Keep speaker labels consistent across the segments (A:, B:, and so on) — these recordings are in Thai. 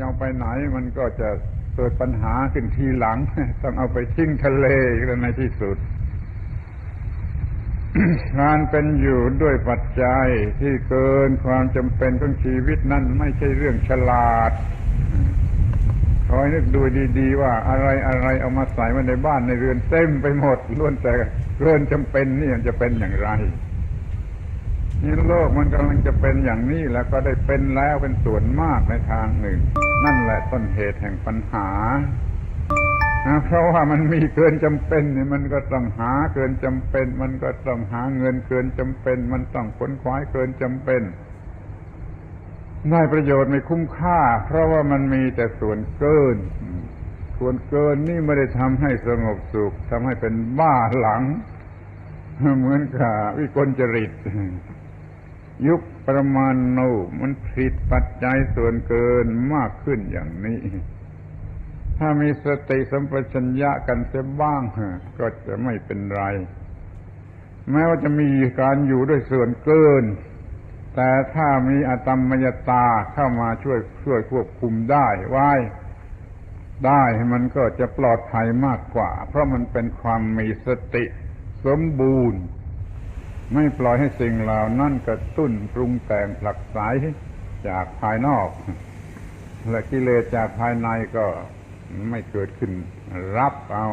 A: จะเอาไปไหนมันก็จะเกิดปัญหาขึ้นทีหลัง ต้องเอาไปทิ้งทะเลกแล้วในที่สุดการเป็นอยู่ด้วยปัจจัยที่เกินความจำเป็นของชีวิตนั่นไม่ใช่เรื่องฉลาดคอยนึกดูดี ๆ ว่าอะไรอะไรเอามาใส่มาในบ้านในเรือนเต็มไปหมดล้วนแต่เกินจำเป็นนี่จะเป็นอย่างไร นี่โลกมันกำลังจะเป็นอย่างนี้แล้วก็ได้เป็นแล้วเป็นส่วนมากในทางหนึ่ง นั่นแหละต้นเหตุแห่งปัญหาเพราะว่ามันมีเกินจำเป็นเนี่ยมันก็ต้องหาเกินจำเป็น มันก็ต้องหาเงินเกินจำเป็น มันต้องขนขวายเกินจำเป็นได้ประโยชน์ไม่คุ้มค่า เพราะว่ามันมีแต่ส่วนเกิน ส่วนเกินนี่ไม่ได้ทำให้สงบสุขทำให้เป็นบ้าหลัง เหมือนกับวิกลจริต ยุคประมาณโนมันผิดปัจจัยส่วนเกินมากขึ้นอย่างนี้ ถ้ามีสติสัมปชัญญะกันเสียบ้างก็จะไม่เป็นไร แม้ว่าจะมีการอยู่ด้วยส่วนเกิน แต่ถ้ามีอตมมยตาเข้ามาช่วยช่วยควบคุมได้ไว้ได้มันก็จะปลอดภัยมากกว่า เพราะมันเป็นความมีสติสมบูรณ์ ไม่ปล่อยให้สิ่งเหล่านั้นกระตุ้นปรุงแต่งผลักไสจากภายนอก และกิเลสจากภายในก็ไม่เกิดขึ้น รับเอา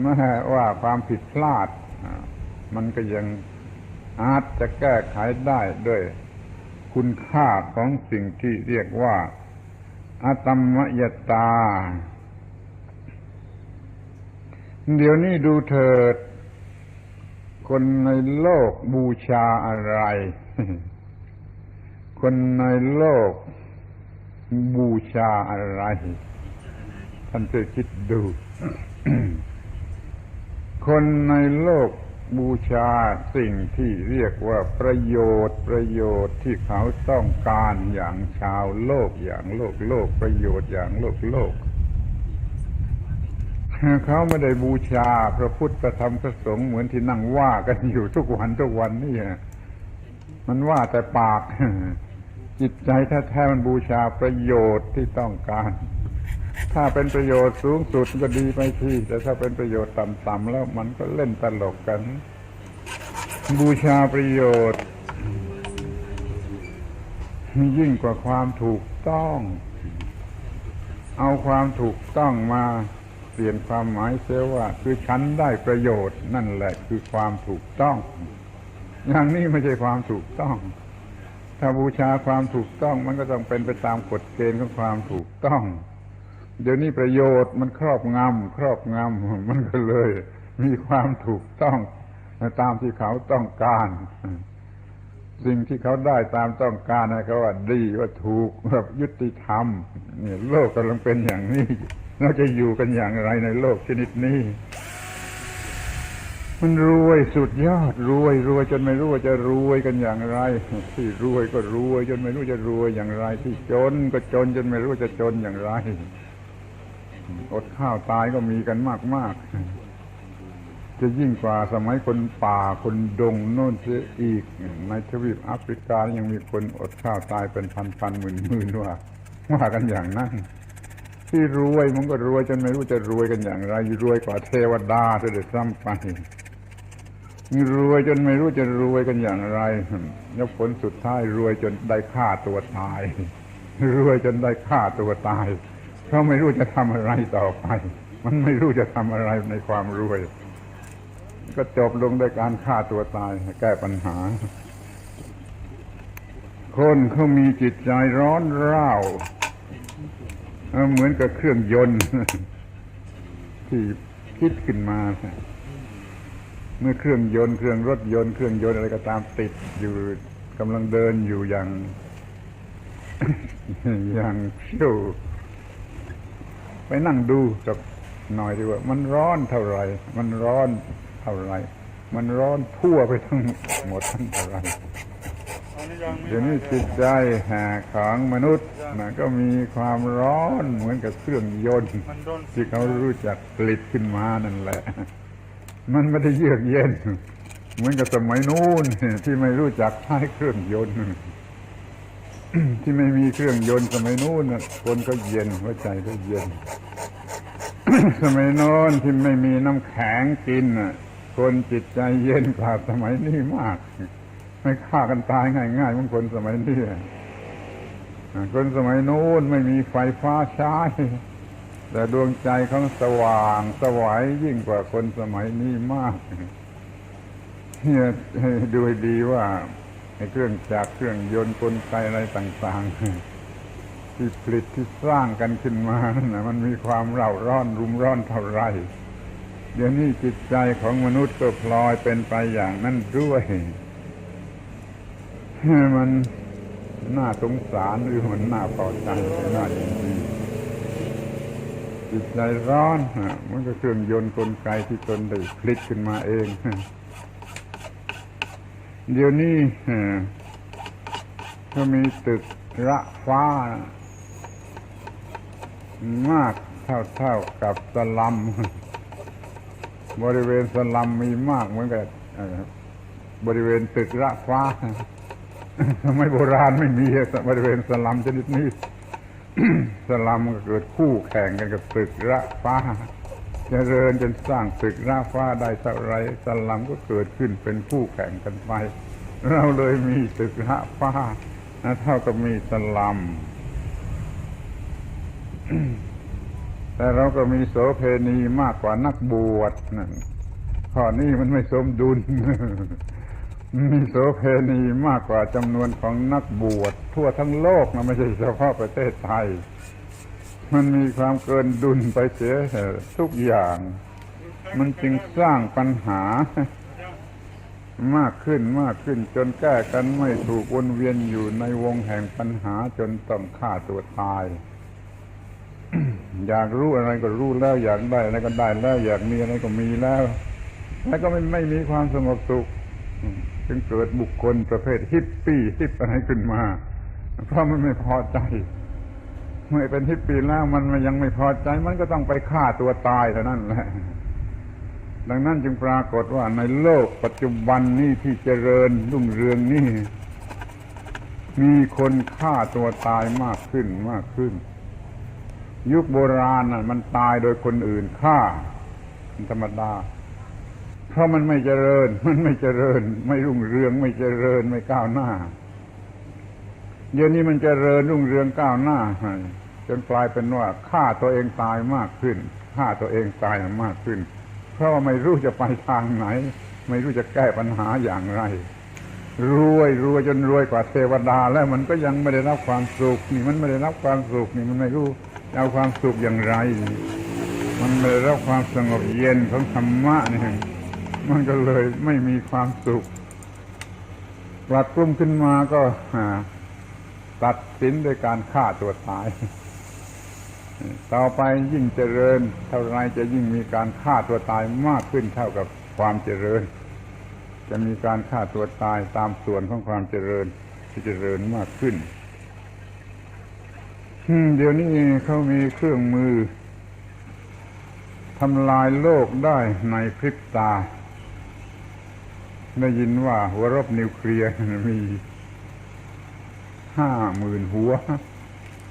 A: แม้ว่าความผิดพลาด มันก็ยังอาจจะแก้ไขได้ด้วยคุณค่าของสิ่งที่เรียกว่าอาตมยตา เดี๋ยวนี้ดูเถิด คนในโลกบูชาอะไร คนในโลกบูชาอะไร ท่านช่วยคิดดู คนในโลกบูชาสิ่งที่เรียกว่าประโยชน์ประโยชน์ที่เขาต้องการอย่างชาวโลกอย่างโลกโลกประโยชน์อย่างโลกโลก เขาไม่ได้บูชาพระพุทธพระธรรมพระสงฆ์เหมือนที่นั่งว่ากันอยู่ทุกวันทุกวันนี่มันว่าแต่ปาก จิตใจแท้ๆมันบูชาประโยชน์ที่ต้องการ ถ้าเป็นประโยชน์สูงสุดก็ดีไปที่ แต่ถ้าเป็นประโยชน์ต่ำๆแล้วมันก็เล่นตลกกัน บูชาประโยชน์ยิ่งกว่าความถูกต้อง เอาความถูกต้องมา เปลี่ยนความหมายเสียว่า คือฉันได้ประโยชน์นั่นแหละคือความถูกต้อง อย่างนี้ไม่ใช่ความถูกต้อง ถ้าบูชาความถูกต้อง มันก็ต้องเป็นไปตามกฎเกณฑ์ของความถูกต้อง เดี๋ยวนี้ประโยชน์มันครอบงำครอบงำมันก็เลย มีความถูกต้อง ตามที่เขาต้องการ สิ่งที่เขาได้ตามต้องการนะเขาว่าดีว่าถูกแบบยุติธรรมนี่โลกกำลังเป็นอย่างนี้ เราจะอยู่กันอย่างไรในโลกชนิดนี้ มันรวยสุดยอดรวยรวยจนไม่รู้ว่าจะรวยกันอย่างไร ที่รวยก็รวยจนไม่รู้จะรวยอย่างไร ที่จนก็จนจนไม่รู้จะจนอย่างไร อดข้าวตายก็มีกันมากมากจะยิ่งกว่าสมัยคนป่าคนดงโน่นเสียอีกในทวีปแอฟริกายังมีคนอดข้าวตายเป็นพันพันหมื่นหมื่นว่าว่ากันอย่างนั้น ที่รวยมันก็รวยจนไม่รู้จะรวยกันอย่างไรรวยกว่าเทวดาจะได้ซ้ำไปรวยจนไม่รู้จะรวยกันอย่างไรแล้วผลสุดท้ายรวยจนได้ฆ่าตัวตาย รวยจนได้ฆ่าตัวตาย เพราะไม่รู้จะทำอะไรต่อไป มันไม่รู้จะทำอะไรในความรวย ก็จบลงด้วยการฆ่าตัวตายแก้ปัญหา คนเขามีจิตใจร้อนร่าว เหมือนกับเครื่องยนต์ที่คิดขึ้นมา เมื่อเครื่องยนต์เครื่องรถยนต์เครื่องยนต์อะไรก็ตามติดอยู่กำลังเดินอยู่อย่าง อย่างเชิวไปนั่งดูสักหน่อยดีกว่า มันร้อนเท่าไหรมันร้อนเท่าไหรมันร้อนทั่วไปทั้งหมดทั้งเท่าไหร เดี๋ยวนี้จิตใจแห่ของมนุษย์นะก็มีความร้อนเหมือนกับเครื่องยนต์ที่เขารู้จักผลิตขึ้นมานั่นแหละ มันไม่ได้เยือกเย็น เหมือนกับสมัยนู้นที่ไม่รู้จักใช้เครื่องยนต์ที่ไม่มีเครื่องยนต์สมัยนู้นน่ะคนก็เย็นหัวใจก็เย็น สมัยโน้นที่ไม่มีน้ำแข็งกินน่ะคนจิตใจเย็นกว่าสมัยนี้มาก ไม่ฆ่ากันตายง่ายๆเหมือนคนสมัยนี้คนสมัยโน้นไม่มีไฟฟ้าใช้ แต่ดวงใจของสว่างสวายยิ่งกว่าคนสมัยนี้มากเนี่ยดูดีว่าเครื่องจักรเครื่องยนต์กลไกอะไรต่างๆ ที่ผลิตที่สร้างกันขึ้นมานะมันมีความเร่าร้อนรุมร้อนเท่าไรเดี๋ยวนี้จิตใจของมนุษย์ก็พลอยเป็นไปอย่างนั้นด้วย มันน่าสงสารหรือมันน่าพอใจน่ายินดีจิตใจร้อนมันก็เครื่องยนต์กลไกที่ตนได้ผลิตขึ้นมาเอง เดี๋ยวนี้ก็มีตึกระฟ้า มากเท่าเท่าๆกับสลัม บริเวณสลัมมีมากเหมือนกับบริเวณตึกระฟ้า สมัยโบราณไม่มีบริเวณสลัมชนิดนี้ สลัมก็เกิดคู่แข่งกันกับตึกระฟ้าจเจริญจนสร้างตึกระฟ้าได้เท่าไรสลัมก็เกิดขึ้นเป็นคู่แข่งกันไป เราเลยมีตึกระฟ้านะเท่ากับมีสลัมแต่เราก็มีโสเพณีมากกว่านักบวชนั่นข้อนี้มันไม่สมดุล มีโสเพณีมากกว่าจำนวนของนักบวชทั่วทั้งโลกนะไม่ใช่เฉพาะประเทศไทย มันมีความเกินดุลไปเสียทุกอย่าง มันจึงสร้างปัญหามากขึ้นมากขึ้นจนแก้กันไม่ถูกวนเวียนอยู่ในวงแห่งปัญหาจนต้องฆ่าตัวตาย อยากรู้อะไรก็รู้แล้ว อยากได้อะไรก็ได้แล้ว อยากมีอะไรก็มีแล้ว แล้วก็ไม่ไม่มีความสงบสุข จึงเกิดบุคคลประเภทฮิปปี้ฮิปอะไรขึ้นมา เพราะมันไม่พอใจ เมื่อเป็นฮิปปี้แล้วมันยังไม่พอใจ มันก็ต้องไปฆ่าตัวตายเท่านั้นแหละดังนั้นจึงปรากฏว่าในโลกปัจจุบันนี้ที่เจริญรุ่งเรืองนี่มีคนฆ่าตัวตายมากขึ้นมากขึ้น ยุคโบราณน่ะมันตายโดยคนอื่นฆ่าเป็นธรรมดา เพราะมันไม่เจริญ มันไม่เจริญ ไม่รุ่งเรืองไม่เจริญไม่ก้าวหน้า เดี๋ยวนี้มันเจริญรุ่งเรืองก้าวหน้าจนกลายเป็นว่าฆ่าตัวเองตายมากขึ้นฆ่าตัวเองตายมากขึ้น เพราะว่าไม่รู้จะไปทางไหน ไม่รู้จะแก้ปัญหาอย่างไรรวยรวยจนรวยกว่าเทวดา แล้วมันก็ยังไม่ได้รับความสุข นี่มันไม่ได้รับความสุขนี่มันไม่รู้เอาความสุขอย่างไร มันไม่ได้รับความสงบเย็นของธรรมะนี่ มันก็เลยไม่มีความสุขปลัดกลุ้มขึ้นมาก็ตัดสินโดยการฆ่าตัวตาย ต่อไปยิ่งเจริญ เท่าไรจะยิ่งมีการฆ่าตัวตายมากขึ้นเท่ากับความเจริญ จะมีการฆ่าตัวตายตามส่วนของความเจริญที่เจริญมากขึ้นเดี๋ยวนี้เขามีเครื่องมือทำลายโลกได้ในพริบตา ได้ยินว่าหัวรบนิวเคลียร์มีห้าหมื่นหัว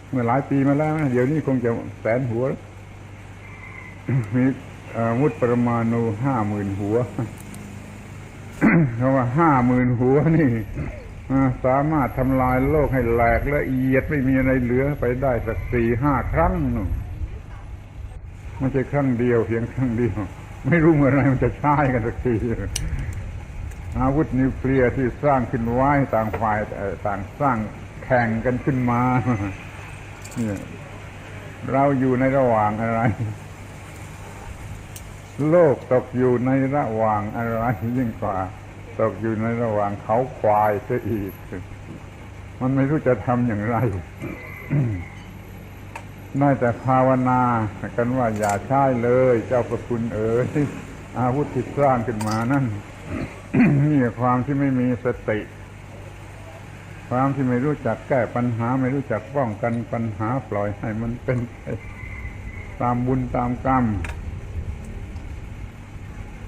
A: เมื่อหลายปีมาแล้วนะเดี๋ยวนี้คงจะแสนหัว มีอาวุธปรมาณูห้าหมื่นหัวเพราว่าห้าหมื่นหัวนี่สามารถทำลายโลกให้แหลกละเอียดไม่มีอะไรเหลือไปได้สักสี่ห้าครั้งนู่นไม่ใช่ครั้งเดียวเพียงครั้งเดียว ไม่รู้เมื่อไรมันจะใช้กันสักที อาวุธนิวเคลียร์ที่สร้างขึ้นไว้ต่างฝ่ายต่างสร้างแข่งกันขึ้นมาเนี่ยเราอยู่ในระหว่างอะไร โลกตกอยู่ในระหว่างอะไรยิ่งกว่า ตกอยู่ในระหว่างเขาควายเสียอีก มันไม่รู้จะทำอย่างไรได้แต่ภาวนากันว่าอย่าใช้เลย เจ้าประคุณเอ๋ยอาวุธที่สร้างขึ้นมานั่น นี่ความที่ไม่มีสติ ความที่ไม่รู้จักแก้ปัญหา ไม่รู้จักป้องกันปัญหาปล่อยให้มันเป็นไปตามบุญตามกรรม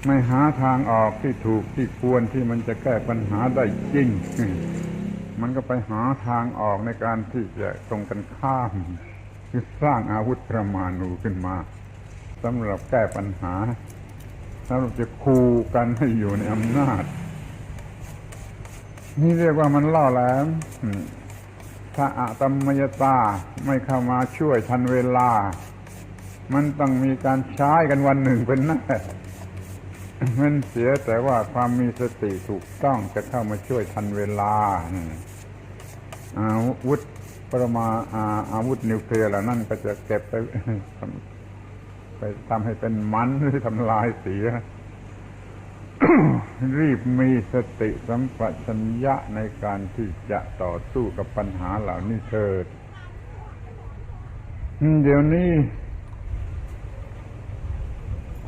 A: ไม่หาทางออกที่ถูกที่ควรที่มันจะแก้ปัญหาได้จริง มันก็ไปหาทางออกในการที่จะตรงกันข้ามคือสร้างอาวุธประมาณูขึ้นมาสำหรับแก้ปัญหา สำหรับจะคูกันให้อยู่ในอำนาจ นี่เรียกว่ามันล่อแหลมถ้าอะตมยตาไม่เข้ามาช่วยทันเวลา มันต้องมีการใช้กันวันหนึ่งเป็นแน่มันเสียแต่ว่าความมีสติถูกต้องจะเข้ามาช่วยทันเวลาอาวุธประมาอาอาวุธนิวเคลียร์เหล่านั้นก็จะเก็บไป ไปทำให้เป็นมันหรือทำลายเสีย รีบมีสติสัมปชัญญะในการที่จะต่อสู้กับปัญหาเหล่านี้เถิด เดี๋ยวนี้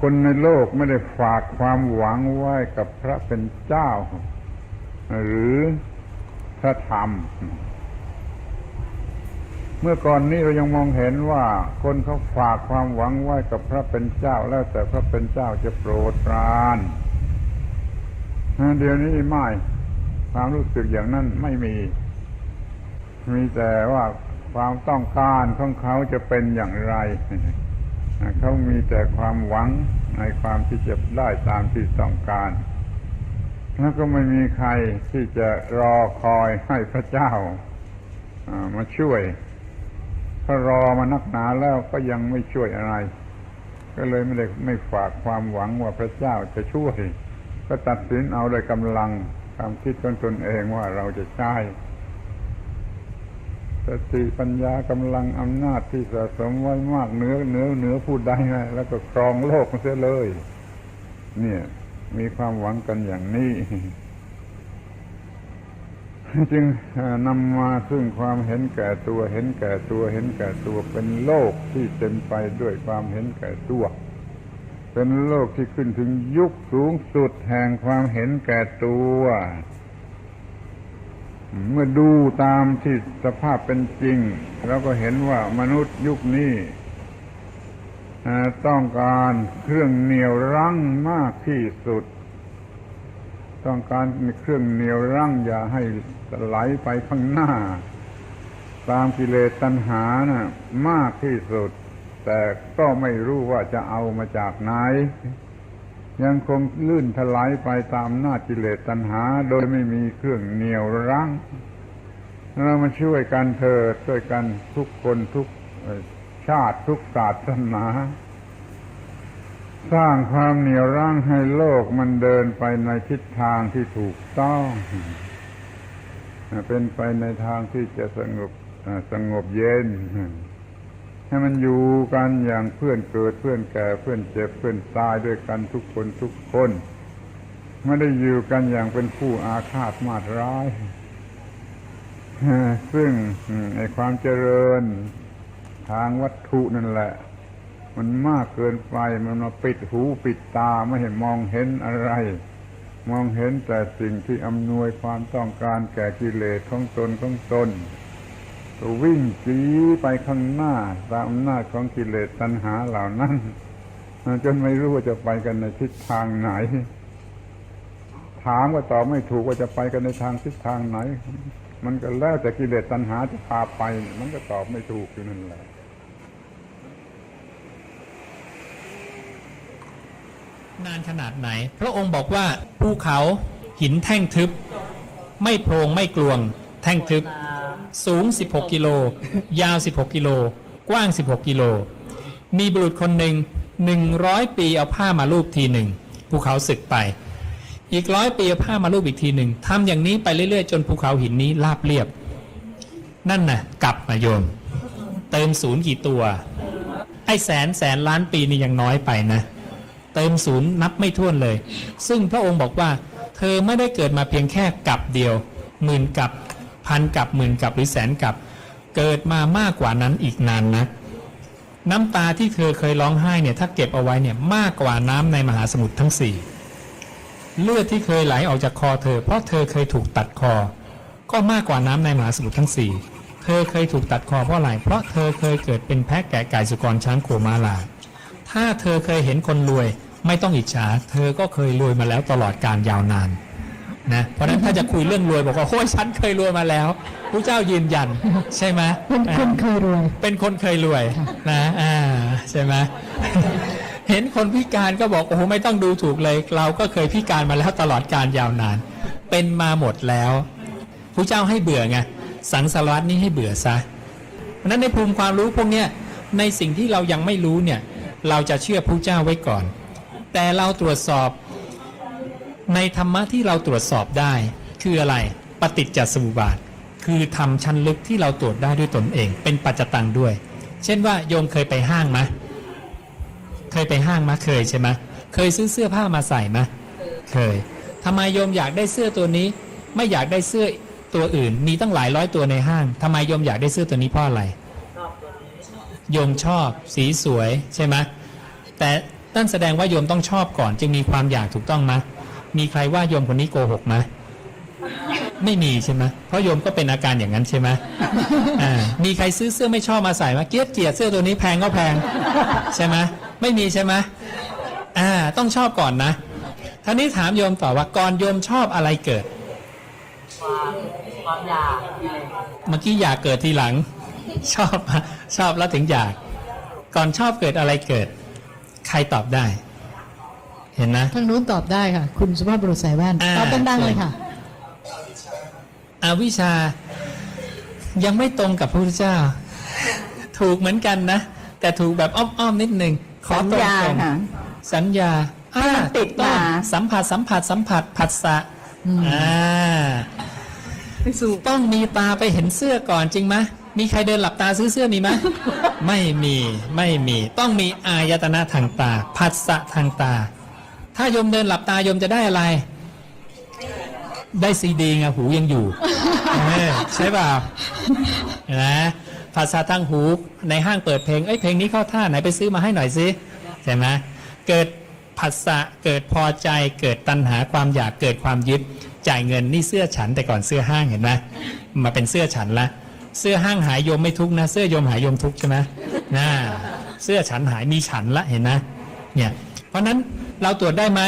A: คนในโลกไม่ได้ฝากความหวังไว้กับพระเป็นเจ้า หรือพระธรรม เมื่อก่อนนี้เรายังมองเห็นว่าคนเขาฝากความหวังไว้กับพระเป็นเจ้า แล้วแต่พระเป็นเจ้าจะโปรดปรานเดี๋ยวนี้ไม่ความรู้สึกอย่างนั้นไม่มี มีแต่ว่าความต้องการของเขาจะเป็นอย่างไรเขามีแต่ความหวังในความที่จะได้ตามที่ต้องการ แล้วก็ไม่มีใครที่จะรอคอยให้พระเจ้ามาช่วย ถ้ารอมานักหนาแล้วก็ยังไม่ช่วยอะไร ก็เลยไม่ได้ไม่ฝากความหวังว่าพระเจ้าจะช่วย ก็ตัดสินเอาโดยกำลังความคิดของตนเองว่าเราจะใช้สติปัญญากำลังอำนาจที่สะสมไว้มากเหนือเหนือเหนือพูดได้ไแล้วก็ครองโลกเสียเลย เนี่ย มีความหวังกันอย่างนี้ จึงนำมาซึ่งความเห็นแก่ตัว เห็นแก่ตัว เห็นแก่ตัว เป็นโลกที่เต็มไปด้วยความเห็นแก่ตัว เป็นโลกที่ขึ้นถึงยุคสูงสุดแห่งความเห็นแก่ตัว เมื่อดูตามที่สภาพเป็นจริงเราก็เห็นว่ามนุษย์ยุคนี้ต้องการเครื่องเหนียวรั้งมากที่สุด ต้องการเครื่องเหนี่ยวรั้งอย่าให้ไหลไปข้างหน้า ตามกิเลสตัณหานะ่ะมากที่สุด แต่ก็ไม่รู้ว่าจะเอามาจากไหน ยังคงลื่นถลายไปตามหน้ากิเลสตัณหา โดยไม่มีเครื่องเหนี่ยวรั้งเรามาช่วยกันเถิดช่วยกันทุกคนทุกชาติทุกศาสนา สร้างความเหนี่ยวรั้งให้โลกมันเดินไปในทิศทางที่ถูกต้อง เป็นไปในทางที่จะสงบสงบเย็น ให้มันอยู่กันอย่างเพื่อนเกิดเพื่อนแก่เพื่อนเจ็บเพื่อนตายด้วยกันทุกคนทุกคน ไม่ได้อยู่กันอย่างเป็นผู้อาฆาตมาตร้ายซึ่งไอความเจริญทางวัตถุนั่นแหละ มันมากเกินไปมันมาปิดหูปิดตาไม่เห็นมองเห็นอะไร มองเห็นแต่สิ่งที่อำนวยความต้องการแก่กิเลสของตนของตนก็วิ่งจีไปข้างหน้าตามอำนาจของกิเลสตัณหาเหล่านั้นจนไม่รู้ว่าจะไปกันในทิศทางไหน ถามก็ตอบไม่ถูกว่าจะไปกันในทางทิศทางไหน มันก็แล้วแต่กิเลสตัณหาจะพาไป มันก็ตอบไม่ถูกอยู่นั่นแหละ
B: นานขนาดไหน พระองค์บอกว่าภูเขาหินแท่งทึบ ไม่โพรงไม่กลวง แท่งทึบ สูง 16 กิโล ยาว 16 กิโล กว้าง 16 กิโล มีบุรุษคนหนึ่ง100 ปีเอาผ้ามาลูบทีหนึ่งภูเขาสึกไป อีกร้อยปีเอาผ้ามาลูบอีกทีหนึ่งทำอย่างนี้ไปเรื่อยๆ จนภูเขาหินนี้ราบเรียบ นั่นน่ะกลับมาโยม เติมศูนย์กี่ตัว ไอ้แสนแสนล้านปีนี่ยังน้อยไปนะ เติมศูนย์นับไม่ถ้วนเลย ซึ่งพระองค์บอกว่า เธอไม่ได้เกิดมาเพียงแค่กับเดียวหมื่นกับพันกับหมื่นกับหรือแสนกับเกิดมามากกว่านั้นอีกนานนะน้ำตาที่เธอเคยร้องไห้เนี่ยถ้าเก็บเอาไว้เนี่ยมากกว่าน้ำในมหาสมุทรทั้งสี่เลือดที่เคยไหลออกจากคอเธอ เพราะเธอเคยถูกตัดคอ ก็มากกว่าน้ำในมหาสมุทรทั้งสี่เธอเคยถูกตัดคอเพราะอะไรเพราะเธอเคยเกิดเป็นแพะแกะไก่สุกรช้างโคมาลา ถ้าเธอเคยเห็นคนรวย ไม่ต้องอิจฉา เธอก็เคยรวยมาแล้วตลอดการยาวนานนะเพราะฉะนั้นถ้าจะคุยเรื่องรวยบอกว่าโอ้ยฉันเคยรวยมาแล้วพระเจ้ายืนยัน ใช่ไหม
C: เป็นคนเคยรวย
B: เป็นคนเคยรวยนะอ่าใช่ไหมเห็นคนพิการก็บอกโอ้โหไม่ต้องดูถูกเลย เราก็เคยพิการมาแล้วตลอดการยาวนาน เป็นมาหมดแล้วพระเจ้าให้เบื่อไงสังสารวัตนี่ให้เบื่อซะเพราะฉะนั้นในภูมิความรู้พวกเนี้ยในสิ่งที่เรายังไม่รู้เนี่ย เราจะเชื่อพระเจ้าไว้ก่อน แต่เราตรวจสอบในธรรมะที่เราตรวจสอบได้ คืออะไรปฏิจจสมุปบาท คือทำชั้นลึกที่เราตรวจได้ด้วยตนเอง เป็นปัจจตังด้วย เช่นว่าโยมเคยไปห้างไหมเคยไปห้างมะเคยใช่ไหมเคยซื้อเสื้อผ้ามาใส่ไหมเคยทำไมโยมอยากได้เสื้อตัวนี้ ไม่อยากได้เสื้อตัวอื่น มีตั้งหลายร้อยตัวในห้างทำไมโยมอยากได้เสื้อตัวนี้เพราะอะไร โยมชอบสีสวยใช่ไหมแต่นั่นแสดงว่าโยมต้องชอบก่อน จึงมีความอยากถูกต้องไหมมีใครว่าโยมคนนี้โกหกไหมไม่มีใช่ไหมเพราะโยมก็เป็นอาการอย่างนั้นใช่ไหมอ่ามีใครซื้อเสื้อไม่ชอบมาใส่ไหมเกลียดเกลียดเสื้อตัวนี้แพงก็แพงใช่ไหมไม่มีใช่ไหมอ่า ต้องชอบก่อนนะท่านี้ถามโยมต่อว่าก่อนโยมชอบอะไรเกิด
D: ความอยาก
B: เมื่อกี้อยากเกิดทีหลัง ชอบชอบแล้วถึงอยาก ก่อนชอบเกิดอะไรเกิด ใครตอบได้ เห็นนะ
C: ทางนู้นตอบได้ค่ะ คุณสุภาพบุรุษสายแว่น
B: อ่า
C: ตอบดังๆเลยค่ะ
B: อาวิชชายังไม่ตรงกับพระพุทธเจ้า ถูกเหมือนกันนะ แต่ถูกแบบอ้อมๆนิดหนึ่งขอ
D: สัญ
B: ตรง
D: ญา
B: ๆ
D: ค่ะ
B: สัญญาอ่า
D: มันติด
B: ถูกต้อง
D: มา
B: สัมผัสสัมผัสสัมผัสผัสสะอ่า
D: ไปสู่
B: ต้องมีตาไปเห็นเสื้อก่อนจริงไหม มีใครเดินหลับตาซื้อเสื้อมีไหม ไม่มีไม่มีต้องมีอายตนะทางตาผัสสะทางตา ถ้าโยมเดินหลับตาโยมจะได้อะไร ได้ซีดีไงหูยังอยู่เออใช่เปล่านะภาษาทางหูในห้างเปิดเพลงเอ้ยเพลงนี้เข้าท่าไหนไปซื้อมาให้หน่อยสิใช่ไหมเกิดผัสสะเกิดพอใจเกิดตัณหาความอยากเกิดความยึดจ่ายเงินนี่เสื้อฉันแต่ก่อนเสื้อห้างเห็นไหมมาเป็นเสื้อฉันละ เสื้อห้างหายโยมไม่ทุกนะเสื้อโยมหายโยมทุกใช่ไหมน่าเสื้อฉันหายมีฉันละเห็นไหมเนี่ยเพราะนั้นเราตรวจได้ไหม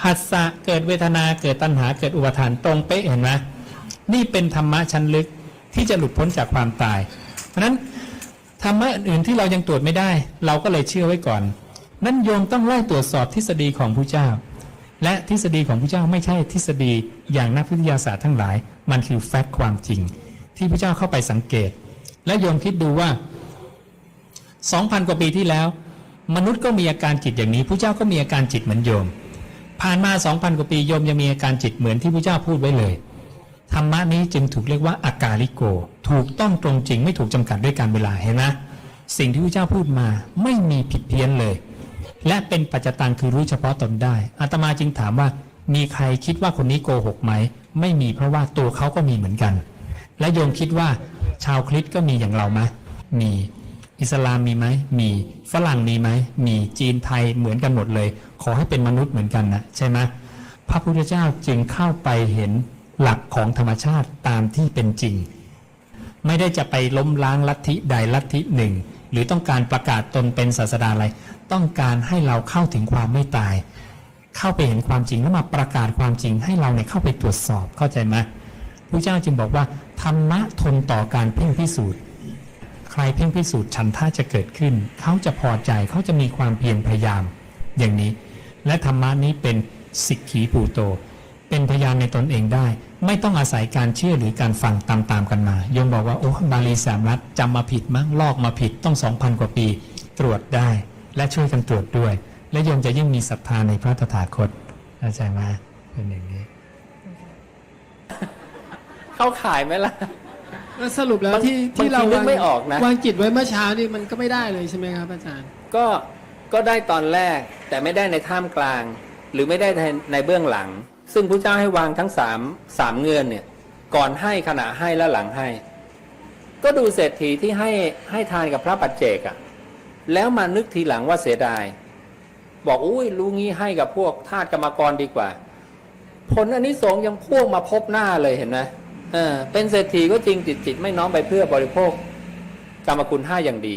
B: ผัสสะเกิดเวทนาเกิดตัณหาเกิดอุปทานตรงเป๊ะเห็นไหมนี่เป็นธรรมะชั้นลึกที่จะหลุดพ้นจากความตาย เพราะนั้นธรรมะอื่นที่เรายังตรวจไม่ได้ เราก็เลยเชื่อไว้ก่อน นั่นโยมต้องไล่ตรวจสอบทฤษฎีของผู้เจ้า และทฤษฎีของผู้เจ้าไม่ใช่ทฤษฎีอย่างนักวิทยาศาสตร์ทั้งหลาย มันคือแฟกต์ความจริง ที่พระเจ้าเข้าไปสังเกต และโยมคิดดูว่า2,000กว่าปีที่แล้ว มนุษย์ก็มีอาการจิตอย่างนี้พระเจ้าก็มีอาการจิตเหมือนโยม ผ่านมา2,000กว่าปีโยมยังมีอาการจิตเหมือนที่พระเจ้าพูดไว้เลยธรรมะนี้จึงถูกเรียกว่าอากาลิโก ถูกต้องตรงจริงไม่ถูกจำกัดด้วยการเวลาเห็นไหมสิ่งที่พระเจ้าพูดมาไม่มีผิดเพี้ยนเลย และเป็นปัจจตังคือรู้เฉพาะตนได้อาตมาจึงถามว่ามีใครคิดว่าคนนี้โกหกไหม ไม่มีเพราะว่าตัวเขาก็มีเหมือนกัน และโยมคิดว่าชาวคริสต์ก็มีอย่างเราไหมมีอิสลามมีไหมมีฝรั่งมีไหมมีจีนไทยเหมือนกันหมดเลย ขอให้เป็นมนุษย์เหมือนกันนะใช่ไหมพระพุทธเจ้าจึงเข้าไปเห็นหลักของธรรมชาติตามที่เป็นจริง ไม่ได้จะไปล้มล้างลัทธิใดลัทธิหนึ่ง หรือต้องการประกาศตนเป็นศาสดาอะไร ต้องการให้เราเข้าถึงความไม่ตาย เข้าไปเห็นความจริงแล้วมาประกาศความจริงให้เราเนี่ยเข้าไปตรวจสอบเข้าใจไหม พระเจ้าจึงบอกว่าธรรมะทนต่อการเพ่งพิสูจน์ ใครเพ่งพิสูจน์ฉันท่าจะเกิดขึ้น เขาจะพอใจเขาจะมีความเพียรพยายาม อย่างนี้ และธรรมะนี้เป็นสิกขีปูโต เป็นพยานในตนเองได้ ไม่ต้องอาศัยการเชื่อหรือการฟังตามๆกันมาโยมบอกว่าโอ้บาลีสามรัฐจำมาผิดมั้งลอกมาผิดต้องสองพันกว่าปี ตรวจได้ และช่วยกันตรวจด้วย และโยมจะยิ่งมีศรัทธาในพระตถาคตเข้าใจไหมเป็นอย่างนี้ เข้าขายไหมล่ะ
E: แล้วสรุปแล้ว
B: บาง
E: ที่
B: บาง
E: ที่เรา
B: ทีนึก
E: วาง
B: ไม่ออกนะ
E: วางจิตไว้เมื่อเช้านี่มันก็ไม่ได้เลยใช่ไหมครับ อาจารย์
B: ก็ก็ได้ตอนแรกแต่ไม่ได้ในท่ามกลาง หรือไม่ได้ในในเบื้องหลัง ซึ่งพระเจ้าให้วางทั้งสามสามเงื่อนเนี่ย ก่อนให้ขณะให้และหลังให้ ก็ดูเศรษฐีที่ให้ให้ทานกับพระปัจเจกอะแล้วมานึกทีหลังว่าเสียดาย บอกอุ้ยรู้งี้ให้กับพวกทาสกรรมกรดีกว่า ผลอันนี้สงส์ยังพ่วงมาพบหน้าเลยเห็นไหม เออเป็นเศรษฐีก็จริงจิตจิตไม่น้อมไปเพื่อบริโภคกรรมคุณห้าอย่างดี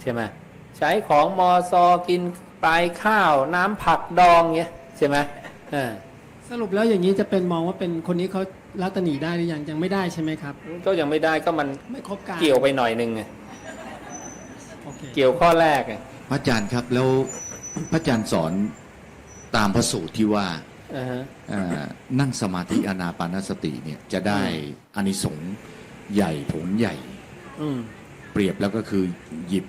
B: ใช่ไหมใช้ของมอซอกินปลายข้าวน้ำผักดองเงี้ยใช่ไหมเออ
E: แสสรุปแล้วอย่างนี้จะเป็นมองว่าเป็นคนนี้เขารัตนีได้หรือยังยังไม่ได้ใช่ไหมครับ
F: ก็ยังไม่ได้ก็มัน
E: ไม่ครบการ
F: เกี่ยวไปหน่อยนึงไง
E: โอเค
F: เกี่ยวข้อแรกไง
G: พระอาจารย์ครับแล้วพระอาจารย์สอนตามพระสูตรที่ว่า
F: อ่าฮะ
G: เอ่อนั่งสมาธิอานาปานสติเนี่ยจะได้อานิสงส์ใหญ่ผลใหญ่
F: อืม
G: เปรียบแล้วก็คือหยิบ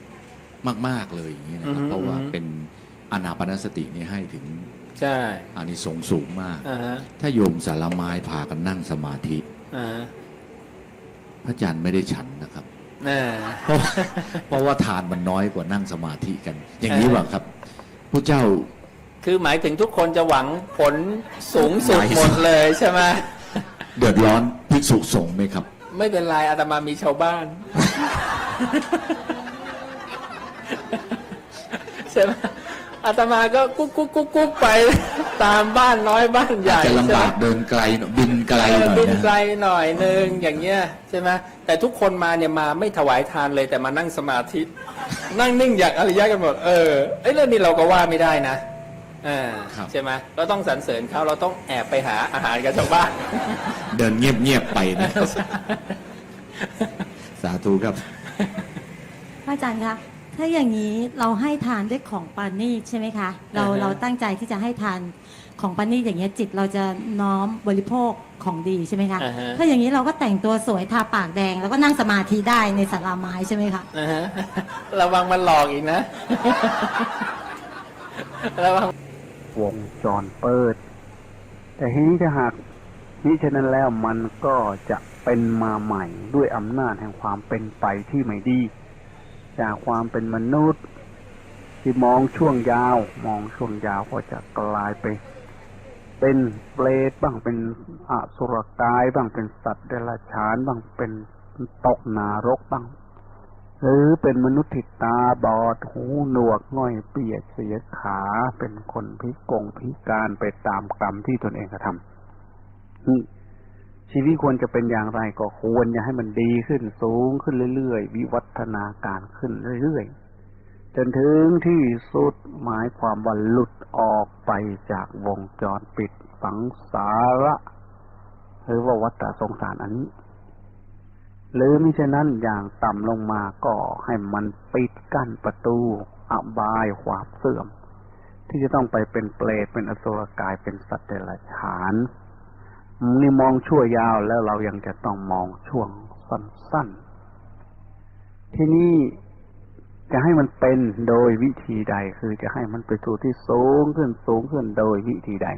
G: มาก ๆ เลยอย่างนี้นะครับ
F: อือฮึ
G: เพราะว่า
F: อือฮึ
G: เป็นอานาปานสตินี่ให้ถึง
F: ใช่
G: อานิสงส์สูงมาก
F: อ่าฮะ
G: ถ้าโยมสารไม้พากันนั่งสมาธิ
F: อ่าฮะ
G: พระอาจารย์ไม่ได้ฉันนะครับ
F: อ่า
G: เพราะว่าเพราะว่าทานมันน้อยกว่านั่งสมาธิกัน อย่างนี้
F: อ่า
G: ว่าครับพระเจ้า
F: คือหมายถึงทุกคนจะหวังผลสูงสุด
G: ใหญ่
F: หมดเลยใช่ไหม
G: เดือดร้อนภิกษุสงฆ์ไหมครับ
F: ไม่เป็นไรอาตมามีชาวบ้าน ใช่ไหมอาตมาก็กุ๊กกุ๊กกุ๊กกุ๊กไปตามบ้านน้อยบ้านใหญ่
G: จะลำบาก
F: ใช่ไหม
G: เดินไกลหน่อยบินไกล
F: เอ
G: ห
F: อ
G: น่อย
F: บิน
G: นะ
F: ไกลหน่อยหนึ่งอย่างเงี้ยใช่ไหมแต่ทุกคนมาเนี่ยมาไม่ถวายทานเลยแต่มานั่งสมาธิ นั่งนิ่งอย่างอริยะกันหมดเออไอ้ยเรื่องนี้เราก็ว่าไม่ได้นะ อ่าใช่ไหมเราต้องสรรเสริญเขาเราต้องแอบไปหาอาหารกับชาวบ้าน
G: เดินเงียบๆไปนะ สาธุครับ
H: พระอาจารย์คะถ้าอย่างนี้เราให้ทานด้วยของปานีตใช่ไหมคะ เรา
F: อ่าฮะ
H: เราตั้งใจที่จะให้ทานของปานีตอย่างเงี้ยจิตเราจะน้อมบริโภคของดีใช่ไหมคะ
F: อ่าฮะ
H: ถ้าอย่างนี้เราก็แต่งตัวสวยทาปากแดง แล้วก็นั่งสมาธิได้ในศาลาไม้ใช่ไหมคะ
F: นะฮะ ระวังมันหลอกอีกนะ ระวัง
I: วงจรเปิด แต่ทีนี้ถ้าหากมิฉะนั้นแล้วมันก็จะเป็นมาใหม่ด้วยอำนาจแห่งความเป็นไปที่ไม่ดี จากความเป็นมนุษย์ ที่มองช่วงยาว มองช่วงยาวก็จะกลายไป เป็นเปรตบ้างเป็นอสุรกาย บ้างเป็นสัตว์เดรัจฉาน บ้างเป็นตกนารกบ้าง หรือเป็นมนุษย์ที่ตาบอดหูหนวกง่อยเปียกเสียขาเป็นคนพิกงพิการไปตามกรรมที่ตนเองกระทำนี่ชีวิตควรจะเป็นอย่างไรก็ควรจะให้มันดีขึ้นสูงขึ้นเรื่อยๆ วิวัฒนาการขึ้นเรื่อยๆ จนถึงที่สุดหมายความว่าหลุดออกไปจากวงจรปิดสังสาระ หรือว่าวัฏสงสารอันนี้ หรือมิฉะนั้นอย่างต่ำลงมาก็ให้มันปิดกั้นประตูอบายความเสื่อม ที่จะต้องไปเป็นเปรตเป็นอสุรกายเป็นสัตว์เดรัจฉานนี่มองชั่วยาวแล้วเรายังจะต้องมองช่วงสั้นๆ ที่นี่จะให้มันเป็นโดยวิธีใด คือจะให้มันไปสู่ที่สูงขึ้นสูงขึ้นโดยวิธีใด